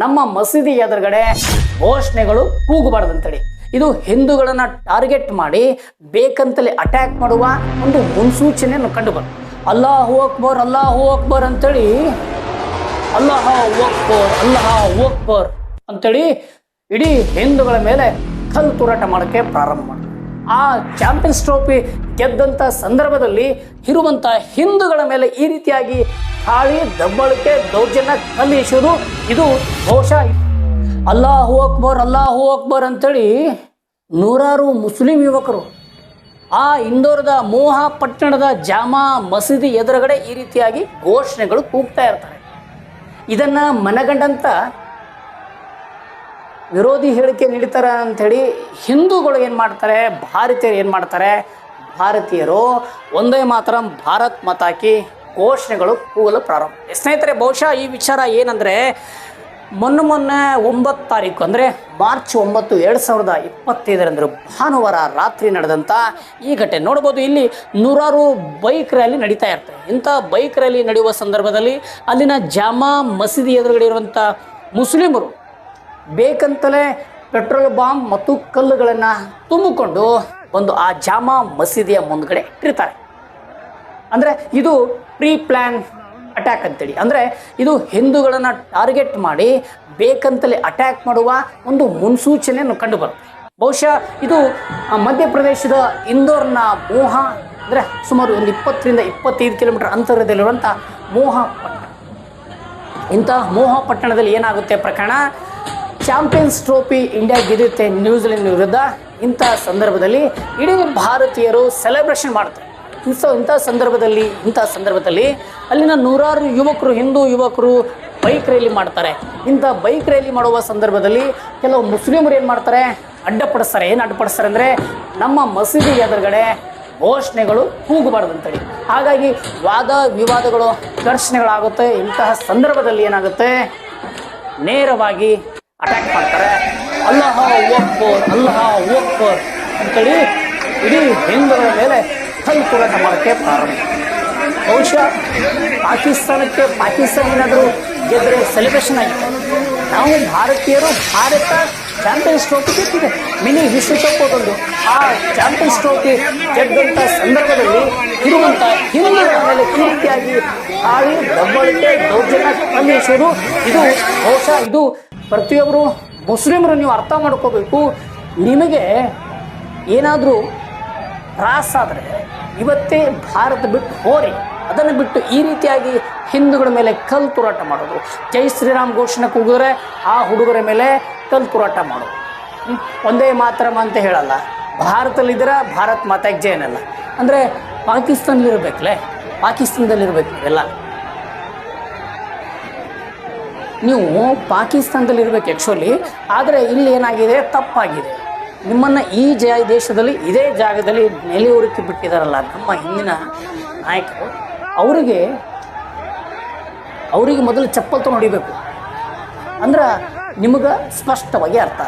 ನಮ್ಮ ಮಸೀದಿ ಎದುರುಗಡೆ ಘೋಷಣೆಗಳು ಕೂಗಬಾರ್ದಂತೇಳಿ. ಇದು ಹಿಂದೂಗಳನ್ನ ಟಾರ್ಗೆಟ್ ಮಾಡಿ ಬೇಕಂತಲೇ ಅಟ್ಯಾಕ್ ಮಾಡುವ ಒಂದು ಮುನ್ಸೂಚನೆಯನ್ನು ಬರ್ತದೆ ಅಲ್ಲಾಹು ಅಕ್ಬರ್ ಅಲ್ಲಾಹು ಅಕ್ಬರ್ ಅಂತೇಳಿ, ಅಲ್ಲಾಹ ಅಕ್ಬರ್ ಅಲ್ಲಾಹ ಅಕ್ಬರ್ ಅಂತೇಳಿ ಇಡೀ ಹಿಂದೂಗಳ ಮೇಲೆ ಕಲ್ಲು ತೂರಾಟ ಮಾಡೋಕ್ಕೆ ಪ್ರಾರಂಭ ಮಾಡಿದ್ರು. ಆ ಚಾಂಪಿಯನ್ಸ್ ಟ್ರೋಫಿ ಗೆದ್ದಂಥ ಸಂದರ್ಭದಲ್ಲಿ ಇರುವಂಥ ಹಿಂದೂಗಳ ಮೇಲೆ ಈ ರೀತಿಯಾಗಿ ಗಾಳಿ ದಬ್ಬಳಿಕೆ ದೌರ್ಜನ್ಯ ಕಲ್ಲು ಎಸೆಯೋದು ಇದು ಬಹುಶಃ ಅಲ್ಲಾಹು ಅಕ್ಬರ್ ಅಲ್ಲಾಹು ಅಕ್ಬರ್ ಅಂತೇಳಿ ನೂರಾರು ಮುಸ್ಲಿಂ ಯುವಕರು ಆ ಇಂದೋರದ ಮೋಹ ಪಟ್ಟಣದ ಜಾಮಾ ಮಸೀದಿ ಎದುರುಗಡೆ ಈ ರೀತಿಯಾಗಿ ಘೋಷಣೆಗಳು ಕೂಗ್ತಾ ಇರ್ತಾರೆ ಇದನ್ನು ಮನಗಂಡಂತ ವಿರೋಧಿ ಹೇಳಿಕೆ ನೀಡ್ತಾರೆ ಅಂಥೇಳಿ ಹಿಂದೂಗಳು ಏನು ಮಾಡ್ತಾರೆ, ಭಾರತೀಯರು ಏನು ಮಾಡ್ತಾರೆ, ಭಾರತೀಯರು ಒಂದೇ ಮಾತ್ರ ಭಾರತ್ ಮತಾಕಿ ಘೋಷಣೆಗಳು ಕೂಗಲು ಪ್ರಾರಂಭ. ಸ್ನೇಹಿತರೆ, ಬಹುಶಃ ಈ ವಿಚಾರ ಏನಂದರೆ, ಮೊನ್ನೆ ಮೊನ್ನೆ ಒಂಬತ್ತು ತಾರೀಕು, ಅಂದರೆ ಮಾರ್ಚ್ ಒಂಬತ್ತು ಎರಡು ಸಾವಿರದ ಇಪ್ಪತ್ತೈದರಂದರೆ ಭಾನುವಾರ ರಾತ್ರಿ ನಡೆದಂಥ ಈ ಘಟನೆ. ನೋಡ್ಬೋದು, ಇಲ್ಲಿ ನೂರಾರು ಬೈಕ್ ರ್ಯಾಲಿ ನಡೀತಾ ಇರ್ತವೆ ಇಂಥ ಬೈಕ್ ರ್ಯಾಲಿ ನಡೆಯುವ ಸಂದರ್ಭದಲ್ಲಿ ಅಲ್ಲಿನ ಜಾಮಾ ಮಸೀದಿ ಎದುರುಗಡೆ ಇರುವಂಥ ಮುಸ್ಲಿಮರು ಬೇಕಂತಲೇ ಪೆಟ್ರೋಲ್ ಬಾಂಬ್ ಮತ್ತು ಕಲ್ಲುಗಳನ್ನು ತುಂಬಿಕೊಂಡು ಒಂದು ಆ ಜಾಮಾ ಮಸೀದಿಯ ಮುಂದ್ಗಡೆ ಇಟ್ಟಿರ್ತಾರೆ. ಅಂದರೆ ಇದು ಪ್ರೀ ಪ್ಲ್ಯಾನ್ ಅಟ್ಯಾಕ್ ಅಂತೇಳಿ. ಅಂದರೆ ಇದು ಹಿಂದೂಗಳನ್ನು ಟಾರ್ಗೆಟ್ ಮಾಡಿ ಬೇಕಂತಲೇ ಅಟ್ಯಾಕ್ ಮಾಡುವ ಒಂದು ಮುನ್ಸೂಚನೆಯನ್ನು ಕಂಡುಬರುತ್ತೆ. ಬಹುಶಃ ಇದು ಮಧ್ಯಪ್ರದೇಶದ ಇಂದೋರ್ನ ಮೋಹ, ಅಂದರೆ ಸುಮಾರು ಒಂದು ಇಪ್ಪತ್ತರಿಂದ ಇಪ್ಪತ್ತೈದು ಕಿಲೋಮೀಟರ್ ಅಂತರದಲ್ಲಿರುವಂಥ ಮೋಹ ಪಟ್ಟಣ. ಇಂಥ ಮೋಹ ಪಟ್ಟಣದಲ್ಲಿ ಏನಾಗುತ್ತೆ ಪ್ರಕರಣ? ಚಾಂಪಿಯನ್ಸ್ ಟ್ರೋಫಿ ಇಂಡಿಯಾ ಗೆದ್ದಿರುತ್ತೆ ನ್ಯೂಜಿಲೆಂಡ್ ವಿರುದ್ಧ. ಇಂಥ ಸಂದರ್ಭದಲ್ಲಿ ಇಡೀ ಭಾರತೀಯರು ಸೆಲೆಬ್ರೇಷನ್ ಮಾಡ್ತಾರೆ. ಇಂಥ ಇಂಥ ಸಂದರ್ಭದಲ್ಲಿ ಇಂಥ ಸಂದರ್ಭದಲ್ಲಿ ಅಲ್ಲಿನ ನೂರಾರು ಯುವಕರು, ಹಿಂದೂ ಯುವಕರು ಬೈಕ್ ರ್ಯಾಲಿ ಮಾಡ್ತಾರೆ. ಇಂಥ ಬೈಕ್ ರ್ಯಾಲಿ ಮಾಡುವ ಸಂದರ್ಭದಲ್ಲಿ ಕೆಲವು ಮುಸ್ಲಿಮರು ಏನು ಮಾಡ್ತಾರೆ? ಅಡ್ಡಪಡಿಸ್ತಾರೆ. ಏನು ಅಡ್ಡಪಡಿಸ್ತಾರೆ ಅಂದರೆ ನಮ್ಮ ಮಸೀದಿ ಎದುರುಗಡೆ ಘೋಷಣೆಗಳು ಕೂಗಬಾರ್ದು ಅಂತೇಳಿ. ಹಾಗಾಗಿ ವಾದ ವಿವಾದಗಳು, ಘರ್ಷಣೆಗಳಾಗುತ್ತೆ. ಇಂತಹ ಸಂದರ್ಭದಲ್ಲಿ ಏನಾಗುತ್ತೆ? ನೇರವಾಗಿ ಅಟ್ಯಾಕ್ ಮಾಡ್ತಾರೆ. ಅಲ್ಲಹ ಓಕ್ ಅಲ್ಲಹ ಓಕ್ ಅಂತೇಳಿ ಇಡೀ ಹಿಂದೂಗಳ ಮೇಲೆ ಕಲ್ಲು ತೂರಾಟ ಮಾಡೋಕ್ಕೆ ಪ್ರಾರಂಭ. ಬಹುಶಃ ಪಾಕಿಸ್ತಾನಕ್ಕೆ ಪಾಕಿಸ್ತಾನ ಏನಾದರೂ ಗೆದ್ದರೆ ಸೆಲೆಬ್ರೇಷನ್ ಆಗಿದೆ. ನಾವು ಭಾರತೀಯರು ಭಾರತ ಚಾಂಪಿಯನ್ಸ್ ಟ್ರೋಫಿ ಗೆದ್ದಿದೆ. ಮಿನಿ ವಿಶ್ವಕಪ್ ಒಂದು ಆ ಚಾಂಪಿಯನ್ಸ್ ಟ್ರೋಫಿ ಗೆದ್ದಂಥ ಸಂದರ್ಭದಲ್ಲಿ ಇರುವಂಥ ಹಿಂದುಗಳ ಮೇಲೆ ಕೀರ್ತಿಯಾಗಿ ಆಗಿ ದಬ್ಬಳಿಕೆ, ದೌರ್ಜನ್ಯ ಕಂಡಿಸೋದು ಇದು ಬಹುಶಃ ಇದು ಪ್ರತಿಯೊಬ್ಬರು ಮುಸ್ಲಿಮರು ನೀವು ಅರ್ಥ ಮಾಡ್ಕೋಬೇಕು. ನಿಮಗೆ ಏನಾದರೂ ತ್ರಾಸಾದರೆ ಇವತ್ತೇ ಭಾರತ ಬಿಟ್ಟು ಹೋರಿ. ಅದನ್ನು ಬಿಟ್ಟು ಈ ರೀತಿಯಾಗಿ ಹಿಂದೂಗಳ ಮೇಲೆ ಕಲ್ಲು ತೂರಾಟ ಮಾಡೋದು. ಜೈ ಶ್ರೀರಾಮ್ ಘೋಷಣೆ ಕೂಗಿದ್ರೆ ಆ ಹುಡುಗರ ಮೇಲೆ ಕಲ್ಲು ತೂರಾಟ ಮಾಡೋದು. ಒಂದೇ ಮಾತ್ರಮ ಅಂತ ಹೇಳಲ್ಲ. ಭಾರತದಲ್ಲಿದ್ದೀರ, ಭಾರತ್ ಮಾತಾಗೆ ಜೈ ಅನ್ನಲ್ಲ. ಅಂದರೆ ಪಾಕಿಸ್ತಾನದಲ್ಲಿರ್ಬೇಕಲೇ ಪಾಕಿಸ್ತಾನದಲ್ಲಿರ್ಬೇಕು ಎಲ್ಲ ನೀವು ಪಾಕಿಸ್ತಾನದಲ್ಲಿ ಇರ್ಬೇಕು ಆ್ಯಕ್ಚುಲಿ ಆದರೆ ಇಲ್ಲಿ ಏನಾಗಿದೆ? ತಪ್ಪಾಗಿದೆ. ನಿಮ್ಮನ್ನು ಈ ಜ ದೇಶದಲ್ಲಿ ಇದೇ ಜಾಗದಲ್ಲಿ ನೆಲೆಯೂರಿಕೆ ಬಿಟ್ಟಿದ್ದಾರಲ್ಲ ನಮ್ಮ ಹಿಂದಿನ ನಾಯಕರು, ಅವರಿಗೆ ಅವರಿಗೆ ಮೊದಲು ಚಪ್ಪಲ್ ತೊಗೊಂಡು ಹೊಡಿಬೇಕು. ಅಂದ್ರೆ ನಿಮಗೆ ಸ್ಪಷ್ಟವಾಗಿ ಅರ್ಥ.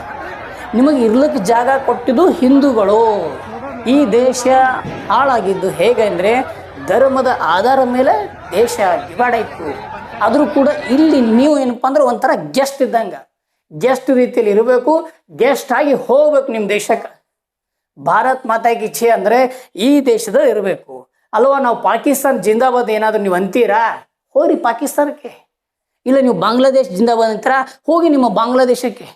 ನಿಮಗೆ ಇರ್ಲಿಕ್ಕೆ ಜಾಗ ಕೊಟ್ಟಿದ್ದು ಹಿಂದೂಗಳು. ಈ ದೇಶ ಹಾಳಾಗಿದ್ದು ಹೇಗೆ ಅಂದರೆ ಧರ್ಮದ ಆಧಾರದ ಮೇಲೆ ದೇಶ ಡಿವೈಡ್ ಆಯಿತು. ಆದರೂ ಕೂಡ ಇಲ್ಲಿ ನೀವು ಏನಪ್ಪ ಅಂದ್ರೆ ಒಂಥರ ಗೆಸ್ಟ್ ಇದ್ದಂಗೆ. ಗೆಸ್ಟ್ ರೀತಿಯಲ್ಲಿ ಇರಬೇಕು, ಗೆಸ್ಟ್ ಆಗಿ ಹೋಗ್ಬೇಕು ನಿಮ್ಮ ದೇಶಕ್ಕೆ. ಭಾರತ್ ಮಾತಾಗಿ ಇಚ್ಛೆ ಅಂದರೆ ಈ ದೇಶದ ಇರಬೇಕು. ಅಲ್ವಾ ನಾವು ಪಾಕಿಸ್ತಾನ ಜಿಂದಾಬಾದ್ ಏನಾದರೂ ನೀವು ಅಂತೀರಾ? ಹೋಗ್ರಿ ಪಾಕಿಸ್ತಾನಕ್ಕೆ. ಇಲ್ಲ ನೀವು ಬಾಂಗ್ಲಾದೇಶ್ ಜಿಂದಾಬಾದ್ ಅಂತೀರಾ? ಹೋಗಿ ನಿಮ್ಮ ಬಾಂಗ್ಲಾದೇಶಕ್ಕೆ.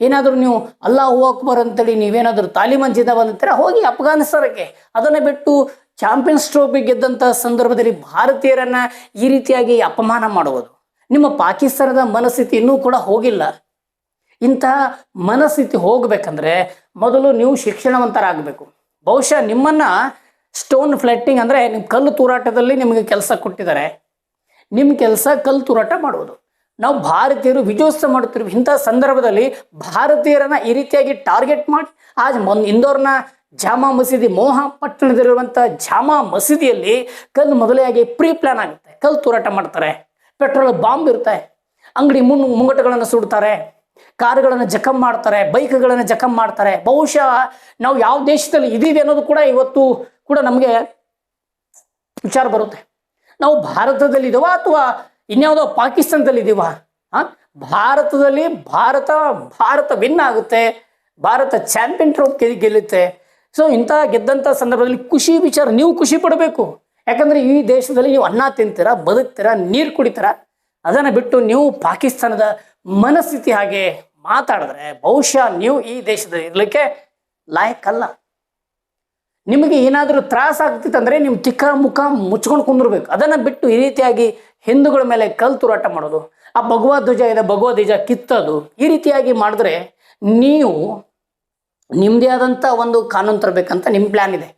ಏನಾದರೂ ನೀವು ಅಲ್ಲಾಹು ಅಕ್ಬರ್ ಅಂತೇಳಿ ನೀವೇನಾದರೂ ತಾಲಿಬಾನ್ ಜಿಂದಾಬಾದ್ ಅಂತೀರ? ಹೋಗಿ ಅಫ್ಘಾನಿಸ್ತಾನಕ್ಕೆ. ಅದನ್ನು ಬಿಟ್ಟು ಚಾಂಪಿಯನ್ಸ್ ಟ್ರೋಫಿ ಗೆದ್ದಂಥ ಸಂದರ್ಭದಲ್ಲಿ ಭಾರತೀಯರನ್ನ ಈ ರೀತಿಯಾಗಿ ಅಪಮಾನ ಮಾಡುವುದು. ನಿಮ್ಮ ಪಾಕಿಸ್ತಾನದ ಮನಸ್ಥಿತಿ ಇನ್ನೂ ಕೂಡ ಹೋಗಿಲ್ಲ. ಇಂತಹ ಮನಸ್ಥಿತಿ ಹೋಗ್ಬೇಕಂದ್ರೆ ಮೊದಲು ನೀವು ಶಿಕ್ಷಣವಂತರಾಗಬೇಕು. ಬಹುಶಃ ನಿಮ್ಮನ್ನ ಸ್ಟೋನ್ ಫ್ಲೆಟ್ಟಿಂಗ್ ಅಂದರೆ ನಿಮ್ಮ ಕಲ್ಲು ತೂರಾಟದಲ್ಲಿ ನಿಮಗೆ ಕೆಲಸ ಕೊಟ್ಟಿದ್ದಾರೆ. ನಿಮ್ಮ ಕೆಲಸ ಕಲ್ಲು ತೂರಾಟ ಮಾಡುವುದು. ನಾವು ಭಾರತೀಯರು ವಿಜಯೋತ್ಸವ ಮಾಡುತ್ತಿರುವ ಇಂಥ ಸಂದರ್ಭದಲ್ಲಿ ಭಾರತೀಯರನ್ನ ಈ ರೀತಿಯಾಗಿ ಟಾರ್ಗೆಟ್ ಮಾಡಿ ಆ ಮೊನ್ ಇಂದೋರ್ನ ಜಾಮಾ ಮಸೀದಿ, ಮೋಹ ಪಟ್ಟಣದಲ್ಲಿರುವಂಥ ಜಾಮಾ ಮಸೀದಿಯಲ್ಲಿ ಕಲ್ಲು ಮೊದಲಾಗಿ ಪ್ರೀ ಪ್ಲಾನ್ ಆಗುತ್ತೆ. ಕಲ್ಲು ತೂರಾಟ ಮಾಡ್ತಾರೆ. ಪೆಟ್ರೋಲ್ ಬಾಂಬ್ ಇರುತ್ತೆ. ಅಂಗಡಿ ಮುನ್ ಮುಂಗಟಗಳನ್ನು ಸುಡ್ತಾರೆ. ಕಾರುಗಳನ್ನು ಜಖಂ ಮಾಡ್ತಾರೆ, ಬೈಕ್ಗಳನ್ನು ಜಖಂ ಮಾಡ್ತಾರೆ. ಬಹುಶಃ ನಾವು ಯಾವ ದೇಶದಲ್ಲಿ ಇದೀವಿ ಅನ್ನೋದು ಕೂಡ ಇವತ್ತು ಕೂಡ ನಮಗೆ ವಿಚಾರ ಬರುತ್ತೆ. ನಾವು ಭಾರತದಲ್ಲಿ ಇದ್ದೀವ ಅಥವಾ ಇನ್ಯಾವುದೋ ಪಾಕಿಸ್ತಾನದಲ್ಲಿ ಇದ್ದೀವ ಭಾರತದಲ್ಲಿ ಭಾರತ ಭಾರತ ವಿನ್ ಆಗುತ್ತೆ. ಭಾರತ ಚಾಂಪಿಯನ್ ಟ್ರೋಫಿ ಗೆಲ್ಲುತ್ತೆ. ಸೊ ಇಂಥ ಗೆದ್ದಂಥ ಸಂದರ್ಭದಲ್ಲಿ ಖುಷಿ ವಿಚಾರ, ನೀವು ಖುಷಿ ಪಡಬೇಕು. ಯಾಕಂದ್ರೆ ಈ ದೇಶದಲ್ಲಿ ನೀವು ಅನ್ನ ತಿಂತೀರಾ, ಬದುಕ್ತೀರಾ, ನೀರು ಕುಡಿತೀರಾ? ಅದನ್ನು ಬಿಟ್ಟು ನೀವು ಪಾಕಿಸ್ತಾನದ ಮನಸ್ಥಿತಿ ಹಾಗೆ ಮಾತಾಡಿದ್ರೆ ಬಹುಶಃ ನೀವು ಈ ದೇಶದ ಇರಲಿಕ್ಕೆ ಲಾಯಕ್ಕಲ್ಲ ನಿಮಗೆ ಏನಾದರೂ ತ್ರಾಸ ಆಗ್ತಿತ್ತಂದರೆ ನಿಮ್ಮ ತಿಕ್ಕ ಮುಖ ಮುಚ್ಕೊಂಡು ಕುಂದಿರ್ಬೇಕು. ಅದನ್ನು ಬಿಟ್ಟು ಈ ರೀತಿಯಾಗಿ ಹಿಂದೂಗಳ ಮೇಲೆ ಕಲ್ ತೂರಾಟ ಮಾಡೋದು, ಆ ಭಗವದ್ ಧ್ವಜ ಇದೆ ಭಗವದ್ ಧ್ವಜ ಕಿತ್ತೋದು, ಈ ರೀತಿಯಾಗಿ ಮಾಡಿದ್ರೆ ನೀವು ನಿಮ್ಮದೇ ಆದಂಥ ಒಂದು ಕಾನೂನು ತರಬೇಕಂತ ನಿಮ್ಮ ಪ್ಲ್ಯಾನ್ ಇದೆ.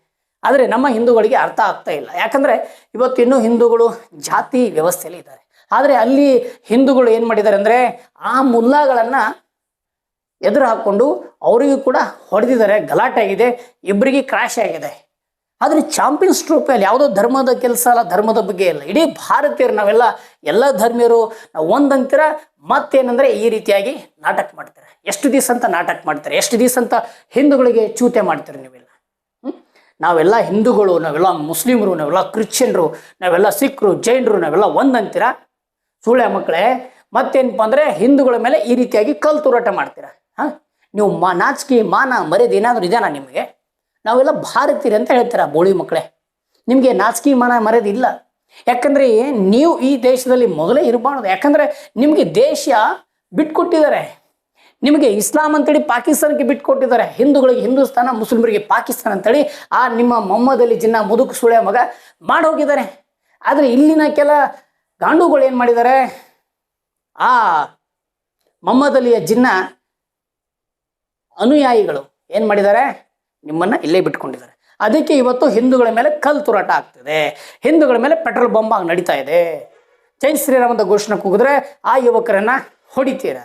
ಆದರೆ ನಮ್ಮ ಹಿಂದೂಗಳಿಗೆ ಅರ್ಥ ಆಗ್ತಾ ಇಲ್ಲ. ಯಾಕಂದರೆ ಇವತ್ತು ಇನ್ನೂ ಹಿಂದೂಗಳು ಜಾತಿ ವ್ಯವಸ್ಥೆಯಲ್ಲಿ ಇದ್ದಾರೆ. ಆದರೆ ಅಲ್ಲಿ ಹಿಂದೂಗಳು ಏನು ಮಾಡಿದ್ದಾರೆ ಅಂದರೆ ಆ ಮುಲ್ಲಾಗಳನ್ನು ಎದುರು ಹಾಕ್ಕೊಂಡು ಅವರಿಗೂ ಕೂಡ ಹೊಡೆದಿದ್ದಾರೆ ಗಲಾಟೆ ಆಗಿದೆ ಇಬ್ಬರಿಗೆ ಕ್ರಾಶ್ ಆಗಿದೆ. ಆದರೆ ಚಾಂಪಿಯನ್ಸ್ ಟ್ರೋಫಿಯಲ್ಲಿ ಯಾವುದೋ ಧರ್ಮದ ಕೆಲಸ ಅಲ್ಲ, ಧರ್ಮದ ಬಗ್ಗೆ ಇಲ್ಲ. ಇಡೀ ಭಾರತೀಯರು ನಾವೆಲ್ಲ ಎಲ್ಲ ಧರ್ಮೀಯರು, ನಾವು ಒಂದಂತೀರ ಮತ್ತೇನೆಂದರೆ ಈ ರೀತಿಯಾಗಿ ನಾಟಕ ಮಾಡ್ತಾರೆ. ಎಷ್ಟು ದಿವಸ ಅಂತ ನಾಟಕ ಮಾಡ್ತಾರೆ? ಎಷ್ಟು ದಿವಸ ಅಂತ ಹಿಂದೂಗಳಿಗೆ ಚೂತೆ ಮಾಡ್ತಾರೆ ನೀವೆಲ್ಲ? ನಾವೆಲ್ಲ ಹಿಂದೂಗಳು, ನಾವೆಲ್ಲ ಮುಸ್ಲಿಮರು, ನಾವೆಲ್ಲ ಕ್ರಿಶ್ಚಿಯನ್ರು, ನಾವೆಲ್ಲ ಸಿಖ್ರು ಜೈನರು, ನಾವೆಲ್ಲ ಒಂದಂತೀರ ಸುಳ್ಳೆ ಮಕ್ಕಳೇ, ಮತ್ತೇನಪ್ಪ ಅಂದರೆ ಹಿಂದೂಗಳ ಮೇಲೆ ಈ ರೀತಿಯಾಗಿ ಕಲ್ ತೂರಾಟ ಮಾಡ್ತೀರ? ಹಾಂ? ನೀವು ಮಾ, ನಾಚಿಕೆ, ಮಾನ, ಮರ್ಯಾದೆ ಏನಾದರೂ ಇದೆಯಾ ನಿಮಗೆ? ನಾವೆಲ್ಲ ಭಾರತೀಯರು ಅಂತ ಹೇಳ್ತೀರಾ ಬೋಳಿ ಮಕ್ಕಳೇ? ನಿಮಗೆ ನಾಚಿಕೆ, ಮಾನ, ಮರ್ಯಾದೆ ಇಲ್ಲ. ಯಾಕಂದರೆ ನೀವು ಈ ದೇಶದಲ್ಲಿ ಮೊದಲೇ ಇರಬಾರ್ದು. ಯಾಕಂದರೆ ನಿಮಗೆ ದೇಶ ಬಿಟ್ಕೊಟ್ಟಿದ್ದಾರೆ. ನಿಮಗೆ ಇಸ್ಲಾಂ ಅಂತೇಳಿ ಪಾಕಿಸ್ತಾನಕ್ಕೆ ಬಿಟ್ಕೊಟ್ಟಿದ್ದಾರೆ. ಹಿಂದೂಗಳಿಗೆ ಹಿಂದೂಸ್ತಾನ, ಮುಸ್ಲಿಮರಿಗೆ ಪಾಕಿಸ್ತಾನ ಅಂತೇಳಿ ಆ ನಿಮ್ಮ ಮೊಮ್ಮದಲ್ಲಿ ಜಿನ್ನ ಮುದುಕು ಸುಳೆ ಮಗ ಮಾಡಿ ಹೋಗಿದ್ದಾರೆ ಆದರೆ ಇಲ್ಲಿನ ಕೆಲ ಗಾಂಡುಗಳು ಏನು ಮಾಡಿದ್ದಾರೆ ಆ ಮೊಹಮ್ಮದ್ ಅಲಿಯ ಜಿನ್ನ ಅನುಯಾಯಿಗಳು ಏನು ಮಾಡಿದ್ದಾರೆ ನಿಮ್ಮನ್ನ ಇಲ್ಲೇ ಬಿಟ್ಕೊಂಡಿದ್ದಾರೆ. ಅದಕ್ಕೆ ಇವತ್ತು ಹಿಂದೂಗಳ ಮೇಲೆ ಕಲ್ ತುರಾಟ ಆಗ್ತಿದೆ. ಹಿಂದೂಗಳ ಮೇಲೆ ಪೆಟ್ರೋಲ್ ಬಾಂಬ್ ಆಗಿ ನಡೀತಾ ಇದೆ. ಜೈ ಶ್ರೀರಾಮದ ಘೋಷಣೆ ಕೂಗಿದ್ರೆ ಆ ಯುವಕರನ್ನ ಹೊಡಿತೀರ?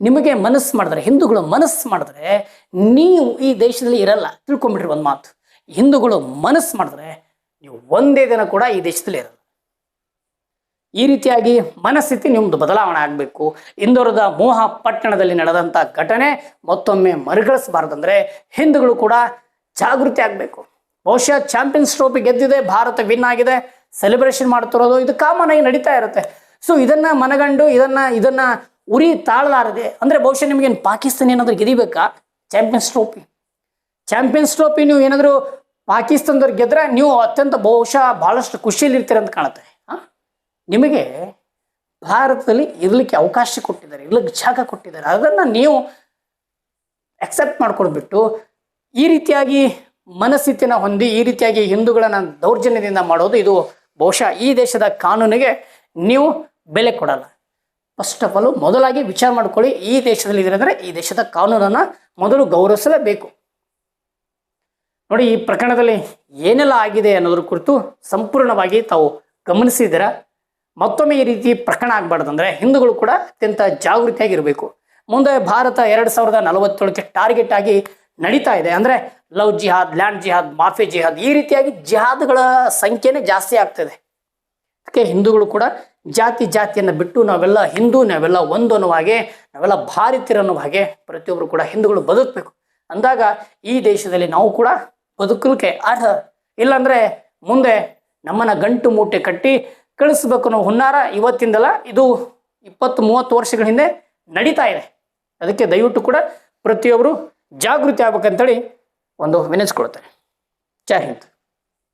ನಿಮಗೆ ಮನಸ್ಸು ಮಾಡಿದ್ರೆ, ಹಿಂದೂಗಳು ಮನಸ್ಸು ಮಾಡಿದ್ರೆ ನೀವು ಈ ದೇಶದಲ್ಲಿ ಇರಲ್ಲ. ತಿಳ್ಕೊಂಬಿಟ್ರಿ ಒಂದು ಮಾತು. ಹಿಂದೂಗಳು ಮನಸ್ಸು ಮಾಡಿದ್ರೆ ನೀವು ಒಂದೇ ದಿನ ಕೂಡ ಈ ದೇಶದಲ್ಲಿ ಇರಲ್ಲ. ಈ ರೀತಿಯಾಗಿ ಮನಸ್ಥಿತಿ ನಿಮ್ದು ಬದಲಾವಣೆ ಆಗಬೇಕು. ಇಂದೋರದ ಮೋಹ ಪಟ್ಟಣದಲ್ಲಿ ನಡೆದಂಥ ಘಟನೆ ಮತ್ತೊಮ್ಮೆ ಮರುಗಳಿಸಬಾರ್ದಂದ್ರೆ ಹಿಂದೂಗಳು ಕೂಡ ಜಾಗೃತಿ ಆಗಬೇಕು. ಬಹುಶಃ ಚಾಂಪಿಯನ್ಸ್ ಟ್ರೋಫಿ ಗೆದ್ದಿದೆ, ಭಾರತ ವಿನ್ ಆಗಿದೆ ಸೆಲೆಬ್ರೇಷನ್ ಮಾಡ್ತಿರೋದು, ಇದು ಕಾಮನ್ ಆಗಿ ನಡೀತಾ ಇರುತ್ತೆ. ಸೊ ಇದನ್ನ ಮನಗಂಡು, ಇದನ್ನ ಇದನ್ನ ಉರಿ ತಾಳಲಾರದೆ, ಅಂದ್ರೆ ಬಹುಶಃ ನಿಮ್ಗೇನು ಪಾಕಿಸ್ತಾನ ಏನಾದರೂ ಗೆದಿಬೇಕಾ? Champions trophy. ಚಾಂಪಿಯನ್ಸ್ ಟ್ರೋಫಿ ನೀವು ಏನಾದರೂ ಪಾಕಿಸ್ತಾನದವ್ರು ಗೆದ್ರೆ ನೀವು ಅತ್ಯಂತ ಬಹುಶಃ ಭಾಳಷ್ಟು ಖುಷಿಯಲ್ಲಿ ಇರ್ತೀರ ಅಂತ ಕಾಣುತ್ತೆ? ನಿಮಗೆ ಭಾರತದಲ್ಲಿ ಇರಲಿಕ್ಕೆ ಅವಕಾಶ ಕೊಟ್ಟಿದ್ದಾರೆ, ಇರ್ಲಿಕ್ಕೆ ಜಾಗ ಕೊಟ್ಟಿದ್ದಾರೆ. ಅದನ್ನು ನೀವು ಅಕ್ಸೆಪ್ಟ್ ಮಾಡ್ಕೊಡ್ಬಿಟ್ಟು ಈ ರೀತಿಯಾಗಿ ಮನಸ್ಥಿತಿನ ಹೊಂದಿ, ಈ ರೀತಿಯಾಗಿ ಹಿಂದೂಗಳನ್ನ ದೌರ್ಜನ್ಯದಿಂದ ಮಾಡೋದು ಇದು ಬಹುಶಃ ಈ ದೇಶದ ಕಾನೂನಿಗೆ ನೀವು ಬೆಲೆ ಕೊಡಲ್ಲ. ಫಸ್ಟ್ ಆಫ್ ಆಲ್ ಮೊದಲಾಗಿ ವಿಚಾರ ಮಾಡ್ಕೊಳ್ಳಿ, ಈ ದೇಶದಲ್ಲಿ ಇದ್ರೆ ಈ ದೇಶದ ಕಾನೂನನ್ನು ಮೊದಲು ಗೌರವಿಸಲೇಬೇಕು. ನೋಡಿ ಈ ಪ್ರಕರಣದಲ್ಲಿ ಏನೆಲ್ಲ ಆಗಿದೆ ಅನ್ನೋದ್ರ ಕುರಿತು ಸಂಪೂರ್ಣವಾಗಿ ತಾವು ಗಮನಿಸಿದ್ದೀರಾ? ಮತ್ತೊಮ್ಮೆ ಈ ರೀತಿ ಪ್ರಕರಣ ಆಗಬಾರ್ದಂದ್ರೆ ಹಿಂದೂಗಳು ಕೂಡ ಅತ್ಯಂತ ಜಾಗೃತಿಯಾಗಿರಬೇಕು. ಮುಂದೆ ಭಾರತ ಎರಡು ಸಾವಿರದ ನಲವತ್ತೇಳಕ್ಕೆ ಟಾರ್ಗೆಟ್ ಆಗಿ ನಡೀತಾ ಇದೆ. ಅಂದ್ರೆ ಲವ್ ಜಿಹಾದ್, ಲ್ಯಾಂಡ್ ಜಿಹಾದ್, ಮಾಫಿ ಜಿಹಾದ್ ಈ ರೀತಿಯಾಗಿ ಜಿಹಾದ್ಗಳ ಸಂಖ್ಯೆನೇ ಜಾಸ್ತಿ ಆಗ್ತದೆ. ಅದಕ್ಕೆ ಹಿಂದೂಗಳು ಕೂಡ ಜಾತಿ ಜಾತಿಯನ್ನು ಬಿಟ್ಟು ನಾವೆಲ್ಲ ಹಿಂದೂ, ನಾವೆಲ್ಲ ಒಂದು ಅನ್ನುವ ಹಾಗೆ, ನಾವೆಲ್ಲ ಭಾರತೀಯರು ಹಾಗೆ ಪ್ರತಿಯೊಬ್ಬರು ಕೂಡ ಹಿಂದೂಗಳು ಬದುಕಬೇಕು. ಅಂದಾಗ ಈ ದೇಶದಲ್ಲಿ ನಾವು ಕೂಡ ಬದುಕಲಿಕ್ಕೆ ಅರ್ಹ. ಇಲ್ಲಾಂದ್ರೆ ಮುಂದೆ ನಮ್ಮನ್ನ ಗಂಟು ಮೂಟೆ ಕಟ್ಟಿ ಕಳಿಸ್ಬೇಕು ಅನ್ನೋ ಹುನ್ನಾರ ಇವತ್ತಿಂದಲ್ಲ ಇದು ಇಪ್ಪತ್ತು ಮೂವತ್ತು ವರ್ಷಗಳ ಹಿಂದೆ ನಡೀತಾ ಇದೆ. ಅದಕ್ಕೆ ದಯವಿಟ್ಟು ಕೂಡ ಪ್ರತಿಯೊಬ್ಬರು ಜಾಗೃತಿ ಆಗ್ಬೇಕಂತೇಳಿ ಒಂದು ವಿನಿಸ್ಕೊಳ್ತಾರೆ ಜೈ ಹಿಂದ್.